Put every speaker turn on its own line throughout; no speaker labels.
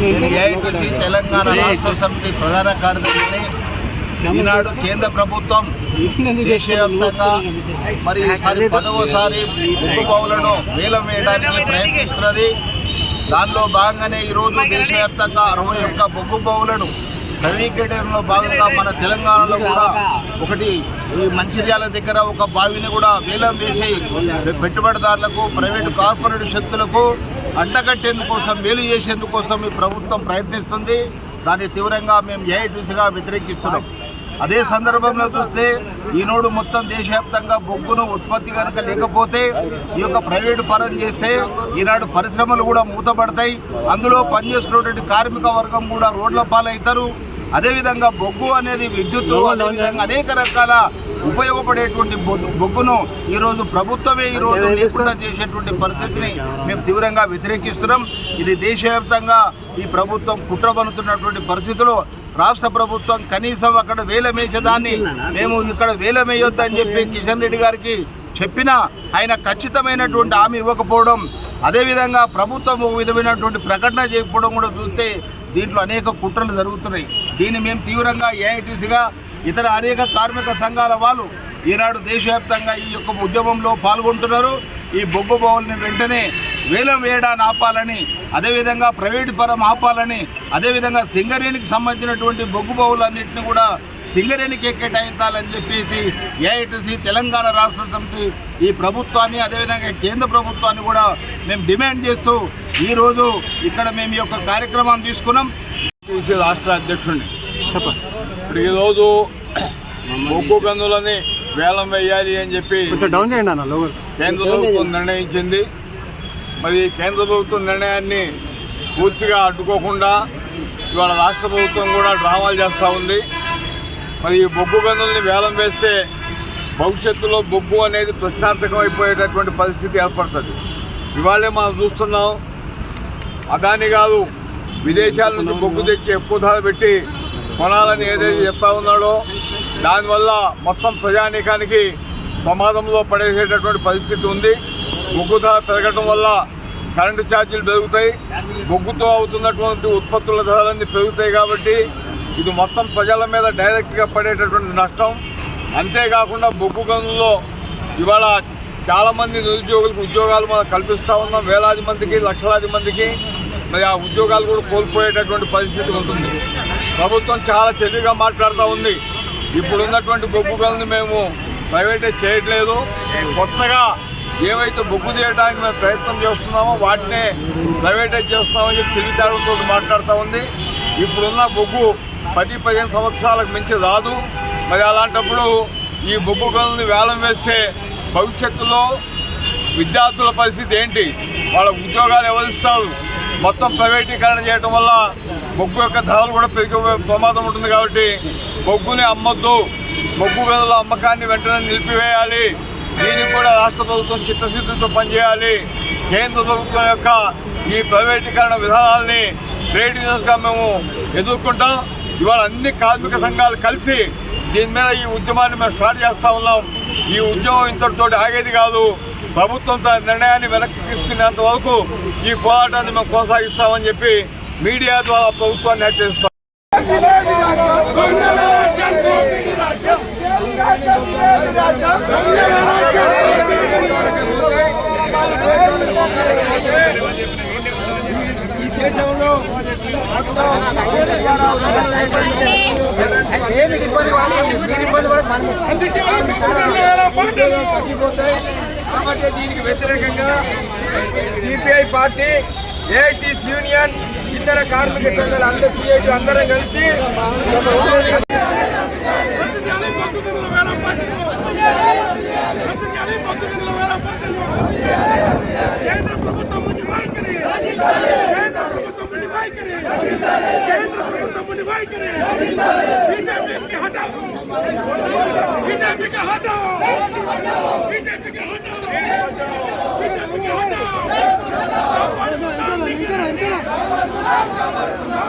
నేను తెలంగాణ రాష్ట్ర సమితి ప్రధాన కార్యదర్శిని ఈనాడు కేంద్ర ప్రభుత్వం దేశవ్యాప్తంగా మరి ఈసారి పదవసారి ఉప్పు వేలం వేయడానికి ప్రయత్నిస్తున్నది. దానిలో భాగంగానే ఈరోజు దేశవ్యాప్తంగా అరవై ఒక్క బొగ్గు బావులను నవీకరణలో భాగంగా మన తెలంగాణలో కూడా ఒకటి ఈ మంచిర్యాల దగ్గర ఒక బావిని కూడా వేలం వేసి పెట్టుబడిదారులకు ప్రైవేటు కార్పొరేట్ శక్తులకు అడ్డగట్టేందుకోసం మేలు చేసేందుకోసం ఈ ప్రభుత్వం ప్రయత్నిస్తుంది. దాన్ని తీవ్రంగా మేము ఏఐటీసీగా వ్యతిరేకిస్తున్నాం. అదే సందర్భంలో చూస్తే ఈనాడు మొత్తం దేశవ్యాప్తంగా బొగ్గును ఉత్పత్తి కనుక లేకపోతే ఈ యొక్క ప్రైవేటు పరం చేస్తే ఈనాడు పరిశ్రమలు కూడా మూతపడతాయి. అందులో పనిచేస్తున్నటువంటి కార్మిక వర్గం కూడా రోడ్ల పాలవుతారు అదేవిధంగా బొగ్గు అనేది విద్యుత్తు అదేవిధంగా అనేక రకాల ఉపయోగపడేటువంటి బొగ్గు- బొగ్గును ఈరోజు ప్రభుత్వమే ఈరోజు లేకుండా చేసేటువంటి పరిస్థితిని మేము తీవ్రంగా వ్యతిరేకిస్తున్నాం. ఇది దేశవ్యాప్తంగా ఈ ప్రభుత్వం కుట్రబనుతున్నటువంటి పరిస్థితుల్లో రాష్ట్ర ప్రభుత్వం కనీసం అక్కడ వేలమేసేదాన్ని మేము ఇక్కడ వేలమేయొద్దని చెప్పి కిషన్ రెడ్డి గారికి చెప్పినా ఆయన ఖచ్చితమైనటువంటి హామీ ఇవ్వకపోవడం అదేవిధంగా ప్రభుత్వం ఒక విధమైనటువంటి ప్రకటన చేయకపోవడం కూడా చూస్తే దీంట్లో అనేక కుట్రలు జరుగుతున్నాయి. దీన్ని మేము తీవ్రంగా ఏఐటీసీగా ఇతర అనేక కార్మిక సంఘాల వాళ్ళు ఈనాడు దేశవ్యాప్తంగా ఈ యొక్క ఉద్యమంలో పాల్గొంటున్నారు. ఈ బొగ్గు బావుల్ని వెంటనే వేలం వేయడాన్ని ఆపాలని అదేవిధంగా ప్రైవేటు పరం ఆపాలని అదేవిధంగా సింగరేణికి సంబంధించినటువంటి బొగ్గు బావులన్నింటినీ కూడా సింగరేణికి కేటాయించాలని చెప్పేసి ఏఐటీసీ తెలంగాణ రాష్ట్ర సమితి ఈ ప్రభుత్వాన్ని అదేవిధంగా కేంద్ర ప్రభుత్వాన్ని కూడా మేము డిమాండ్ చేస్తూ ఈరోజు ఇక్కడ మేము ఈ యొక్క కార్యక్రమాన్ని తీసుకున్నాం.
రాష్ట్ర అధ్యక్షుడిని ఇప్పుడు ఈరోజు బొగ్గు గన్నులని వేలం వేయాలి అని చెప్పి
డౌన్ చేయండి అన్న లోగో
కేంద్ర ప్రభుత్వం నిర్ణయించింది. మరి కేంద్ర ప్రభుత్వం నిర్ణయాన్ని పూర్తిగా అడ్డుకోకుండా ఇవాళ రాష్ట్ర ప్రభుత్వం కూడా డ్రామాలు చేస్తూ ఉంది. మరి ఈ బొగ్గు గన్నుల్ని వేలం వేస్తే భవిష్యత్తులో బొగ్గు అనేది ప్రశ్నార్థకం అయిపోయేటటువంటి పరిస్థితి ఏర్పడుతుంది. ఇవాళే మనం చూస్తున్నాం అదాని కాదు విదేశాల నుంచి బొగ్గు తెచ్చి ఎక్కువ ధర పెట్టి కొనాలని ఏదైతే చెప్తా ఉన్నాడో దానివల్ల మొత్తం ప్రజానీకానికి ప్రమాదంలో పడేసేటటువంటి పరిస్థితి ఉంది. బొగ్గు ధర వల్ల కరెంటు ఛార్జీలు పెరుగుతాయి. బొగ్గుతో అవుతున్నటువంటి ఉత్పత్తుల ధరలన్నీ పెరుగుతాయి కాబట్టి ఇది మొత్తం ప్రజల మీద డైరెక్ట్గా పడేటటువంటి నష్టం. అంతేకాకుండా బొగ్గు గనుల్లో ఇవాళ చాలామంది నిరుద్యోగులకు ఉద్యోగాలు మనం కల్పిస్తూ ఉన్నాం. వేలాది మందికి లక్షలాది మందికి. మరి ఆ ఉద్యోగాలు కూడా కోల్పోయేటటువంటి పరిస్థితి ఉంటుంది. ప్రభుత్వం చాలా తెలివిగా మాట్లాడుతూ ఉంది. ఇప్పుడున్నటువంటి బొగ్గు గనులను మేము ప్రైవేటైజ్ చేయట్లేదు. కొత్తగా ఏవైతే బొగ్గు తీయడానికి మేము ప్రయత్నం చేస్తున్నామో వాటినే ప్రైవేటైజ్ చేస్తామని చెప్పి తెలివితేటలతో మాట్లాడుతూ ఉంది. ఇప్పుడున్న బొగ్గు పది పదిహేను సంవత్సరాలకు మించి రాదు. మరి అలాంటప్పుడు ఈ బొగ్గు గనుల్ని వేలం వేస్తే భవిష్యత్తులో విద్యార్థుల పరిస్థితి ఏంటి? వాళ్ళ ఉద్యోగాలు ఎవరిస్తారు మొత్తం ప్రైవేటీకరణ చేయడం వల్ల బొగ్గు యొక్క ధరలు కూడా పెరిగే ప్రమాదం ఉంటుంది కాబట్టి బొగ్గుని అమ్మొద్దు. బొగ్గు గదుల అమ్మకాన్ని వెంటనే నిలిపివేయాలి. దీనికి కూడా రాష్ట్ర ప్రభుత్వం చిత్తశుద్ధితో పనిచేయాలి. కేంద్ర ప్రభుత్వం యొక్క ఈ ప్రైవేటీకరణ విధానాల్ని ట్రేడ్ యూనియన్స్గా మేము ఎదుర్కొంటాం. ఇవాళ అన్ని కార్మిక సంఘాలు కలిసి దీని మీద ఈ ఉద్యమాన్ని మేము స్టార్ట్ చేస్తూ ఉన్నాం. ఈ ఉద్యమం ఇంతటితోటి ఆగేది కాదు. ప్రభుత్వం తన నిర్ణయాన్ని వెనక్కి తీసుకునేంత వరకు ఈ పోరాటాన్ని మేము కొనసాగిస్తామని చెప్పి మీడియా ద్వారా ప్రభుత్వాన్ని హెచ్చరిస్తాం.
ఏమి ఇబ్బంది ఇబ్బంది తగ్గిపోతాయి కాబట్టి దీనికి వ్యతిరేకంగా సిపిఐ పార్టీ ఏఐటీస్ యూనియన్ ఇతర కార్మిక సంఘాలు అందరూ సిఐటి అందరం కలిసి
కేంద్ర ప్రభుత్వం ముందు వైఖరి కేంద్ర ప్రభుత్వం ముందు వైఖరి కేంద్ర ప్రభుత్వం ముందు వైఖరి బీజేపీ హటావు బీజేపీ హటావు బీజేపీ హటావు కాపాడుకుందాం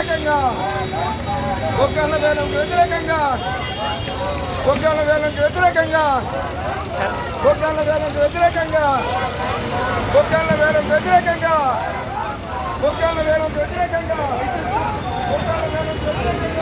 వ్యతిరేకంగా ఒక్కళ్ళ వేలంకు వ్యతిరేకంగా ఒక్కళ్ళ వేలంకు వ్యతిరేకంగా ఒక్కళ్ళ వేలంకు వ్యతిరేకంగా ఒక్కళ్ళ వేలం వ్యతిరేకంగా ఒక్కళ్ళ వేలం వ్యతిరేకంగా ఒక్కళ్ళ వేలం వ్యతిరేకంగా.